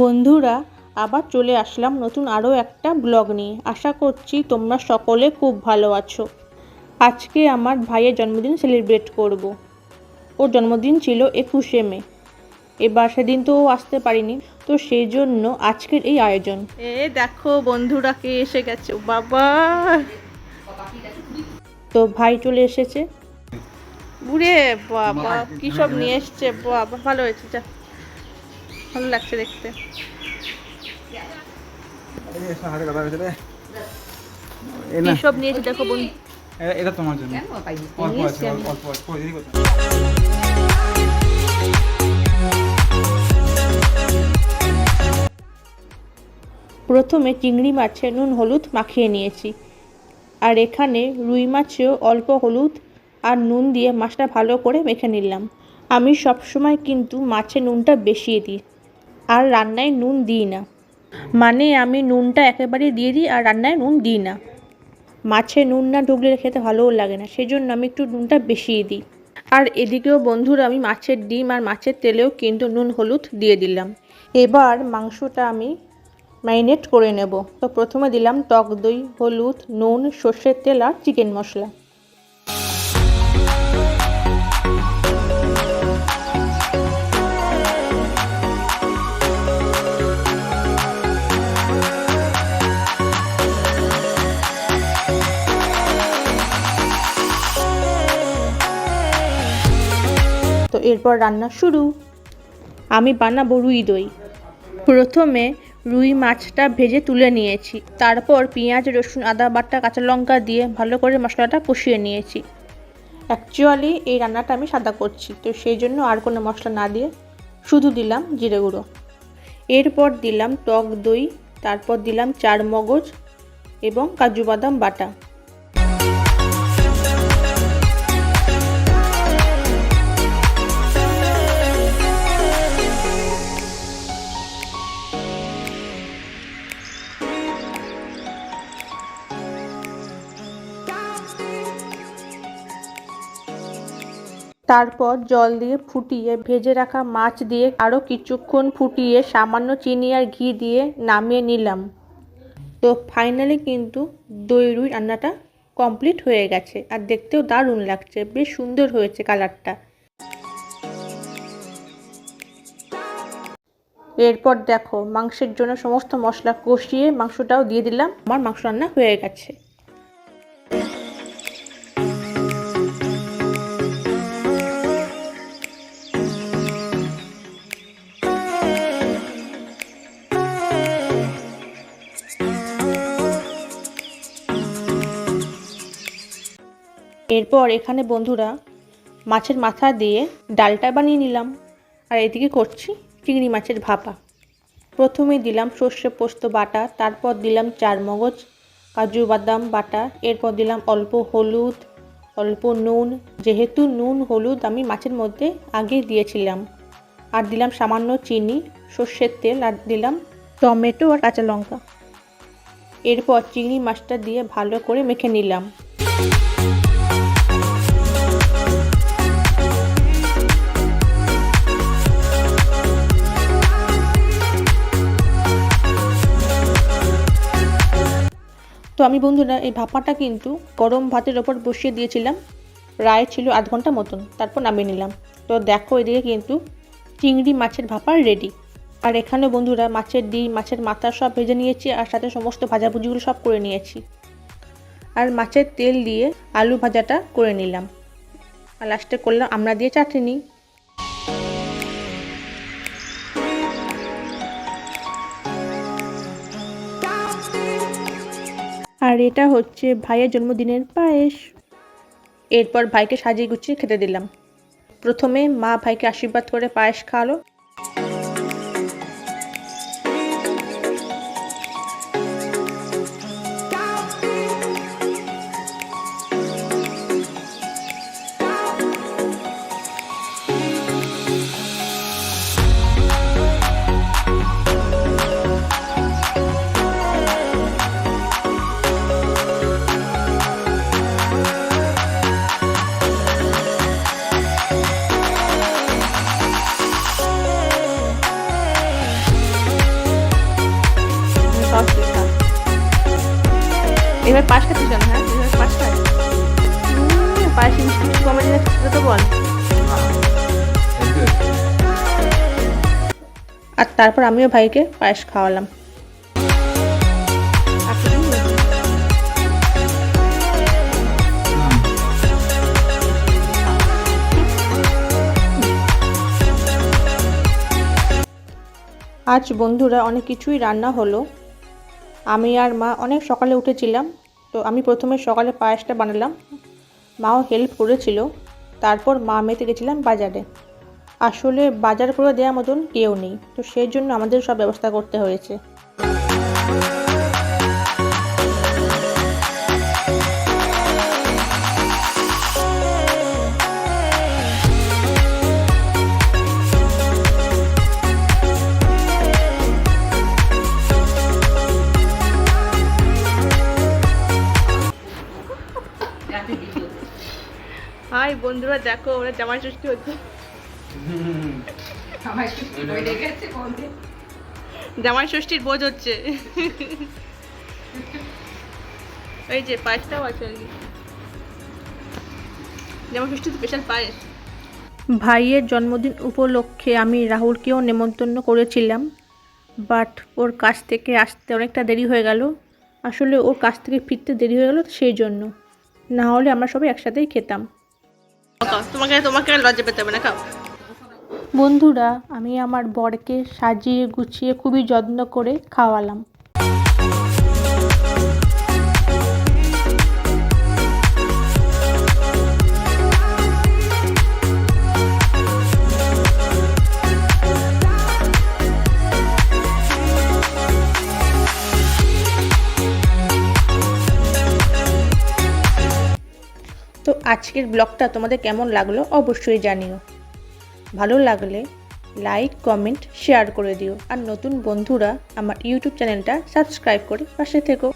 বন্ধুরা আবার চলে আসলাম নতুন আরও একটা ব্লগ নিয়ে। আশা করছি তোমরা সকলে খুব ভালো আছো। আজকে আমার ভাইয়ের জন্মদিন সেলিব্রেট করব। ওর জন্মদিন ছিল একুশে মে। এবার সেদিন তো ও আসতে পারিনি তো সেই জন্য আজকের এই আয়োজন। এ দেখো বন্ধুরা কে এসে গেছে বাবা। তো ভাই চলে এসেছে। বুড়ে বাবা কি সব নিয়ে এসছে বাবা ভালো হয়েছে যা। ভালো লাগছে দেখতে। সব নিয়েছে দেখো বন্ধু এ- এটা তোমার জন্য। অল্প আছে অল্প অল্প অল্প এদিকে কোথায়? প্রথমে চিংড়ি মাছে নুন হলুদ মাখিয়ে নিয়েছি। আর এখানে রুই মাছেও অল্প হলুদ আর নুন দিয়ে মাছটা ভালো করে মেখে নিলাম। আমি সবসময় কিন্তু মাছে নুনটা বেশি দিই। আর রান্নায় নুন দিই না। মানে আমি নুনটা একেবারে দিয়ে দিই আর রান্নায় নুন দিই না। মাছে নুন না ঢুকলে খেতে ভালোও লাগে না সেই জন্য আমি একটু নুনটা বেশিই দিই। আর এদিকেও বন্ধুরা, আমি মাছের ডিম আর মাছের তেলেও কিন্তু নুন হলুদ দিয়ে দিলাম। এবার মাংসটা আমি ম্যারিনেট করে নেব। তো প্রথমে দিলাম টক দই, হলুদ, নুন, সর্ষের তেল আর চিকেন মশলা। এরপর রান্না শুরু। আমি বানাবো রুই দই। প্রথমে রুই মাছটা ভেজে তুলে নিয়েছি। তারপর পেঁয়াজ, রসুন, আদা, বাটা, কাঁচা লঙ্কা দিয়ে ভালো করে মশলাটা কষিয়ে নিয়েছি। অ্যাকচুয়ালি এই রান্নাটা আমি সাদা করছি, তো সেই জন্য আর কোনো মশলা না দিয়ে শুধু দিলাম জিরে গুঁড়ো। এরপর দিলাম টক দই, তারপর দিলাম চার মগজ এবং কাজু বাদাম বাটা। তারপর জল দিয়ে ফুটিয়ে ভেজে রাখা মাছ দিয়ে আরও কিছুক্ষণ ফুটিয়ে সামান্য চিনি আর ঘি দিয়ে নামিয়ে নিলাম। তো ফাইনালি কিন্তু দই রুই রান্নাটা কমপ্লিট হয়ে গেছে আর দেখতেও দারুণ লাগছে, বেশ সুন্দর হয়েছে কালারটা। এরপর দেখো মাংসের জন্য সমস্ত মশলা কষিয়ে মাংসটাও দিয়ে দিলাম, আমার মাংস রান্না হয়ে গেছে। এরপর এখানে বন্ধুরা মাছের মাথা দিয়ে ডালটা বানিয়ে নিলাম। আর এদিকে করছি চিংড়ি মাছের ভাপা। প্রথমে দিলাম সর্ষে পোস্ত বাটা, তারপর দিলাম চার মগজ কাজু বাদাম বাটা, এরপর দিলাম অল্প হলুদ, অল্প নুন। যেহেতু নুন, হলুদ আমি মাছের মধ্যে আগে দিয়েছিলাম। আর দিলাম সামান্য চিনি, সর্ষের তেল, আর দিলাম টমেটো আর কাঁচা লঙ্কা। এরপর চিংড়ি মাছটা দিয়ে ভালো করে মেখে নিলাম। তো আমি বন্ধুরা, এই ভাপাটা কিন্তু গরম ভাতের ওপর বসিয়ে দিয়েছিলাম। রায় ছিল আধ ঘণ্টা মতন, তারপর নামিয়ে নিলাম। তো দেখো এদিকে কিন্তু চিংড়ি মাছের ভাপা রেডি আর এখানে বন্ধুরা, মাছের ডিম, মাছের মাথা সব ভেজে নিয়েছি, আর সাথে সমস্ত ভাজাভুজিগুলো সব করে নিয়েছি। আর মাছের তেল দিয়ে আলু ভাজাটা করে নিলাম। আর লাস্টে করলাম আমরা দিয়ে চাটনি। আর এটা হচ্ছে ভাইয়ের জন্মদিনের পায়েস। এরপর ভাইকে সাজিয়ে গুছিয়ে খেতে দিলাম। প্রথমে মা ভাইকে আশীর্বাদ করে পায়েস খাওয়ালো। এবার পাশ খাচ্ছিস কেন হ্যাঁ? এবার পাশ মিষ্টি কমে তো বল। আর তারপর আমিও ভাইকে পায়েস খাওয়ালাম। আজ বন্ধুরা অনেক কিছুই রান্না হলো। আমি আর মা অনেক সকালে উঠেছিলাম। তো আমি প্রথমে সকালে পায়েসটা বানালাম। মাও হেল্প করেছিল। তারপর মা মেতে গেছিলাম বাজারে। আসলে বাজার করে দেওয়ার মতন কেউ নেই। তো সেই জন্য আমাদের সব ব্যবস্থা করতে হয়েছে। বন্ধুরা দেখো ওরা জামাই ষষ্ঠী হচ্ছে। জামাই ষষ্ঠীর বোঝ হচ্ছে। এই যে পায়েসটাও আছে আর কি। জামাই ষষ্ঠীর স্পেশাল পায়েস। ভাইয়ের জন্মদিন উপলক্ষে আমি রাহুলকেও নেমন্তন্ন করেছিলাম বাট ওর কাছ থেকে আসতে অনেকটা দেরি হয়ে গেল। আসলে ওর কাছ থেকে ফিরতে দেরি হয়ে গেল সেই জন্য। না হলে আমরা সবাই একসাথেই খেতাম। তোমাকে তোমাকে লজ্জা পেতে হবে না, খাও। বন্ধুরা, আমি আমার বরকে সাজিয়ে গুছিয়ে খুবই যত্ন করে খাওয়ালাম। আজকের ব্লগটা তোমাদের কেমন লাগল অবশ্যই জানিও। ভালো লাগলে লাইক, কমেন্ট, শেয়ার করে দিও। আর নতুন বন্ধুরা আমার ইউটিউব চ্যানেলটা সাবস্ক্রাইব করে পাশে থেকো।